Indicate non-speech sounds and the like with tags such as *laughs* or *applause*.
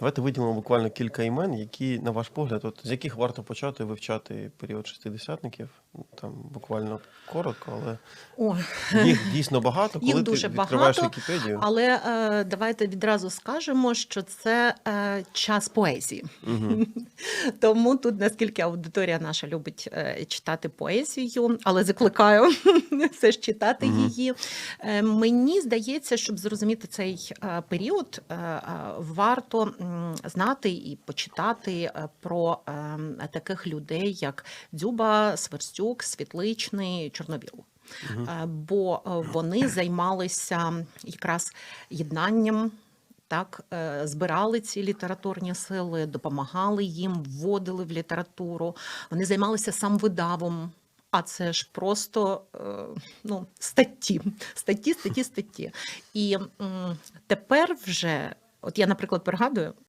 Давайте виділимо буквально кілька імен, які, на ваш погляд, от, з яких варто почати вивчати період шестидесятників. Там буквально коротко, але О, їх дійсно багато. Їх дуже ти відкриваєш багато, Вікіпедію. але е, давайте відразу скажемо, що це е, час поезії. Угу. *laughs* Тому тут, наскільки аудиторія наша любить е, читати поезію, але закликаю *laughs* все ж читати Мгм. її. Е, мені здається, щоб зрозуміти цей е, період, е, е, варто знати і почитати е, про е, таких людей, як Дзюба, Сверстюк, Світличний, Чорновіл. Е, бо вони займалися якраз єднанням. Так, збирали ці літературні сили, допомагали їм, вводили в літературу. Вони займалися самвидавом. А це ж просто ну, статті, статті, статті, статті. І тепер вже, от я, наприклад, пригадую,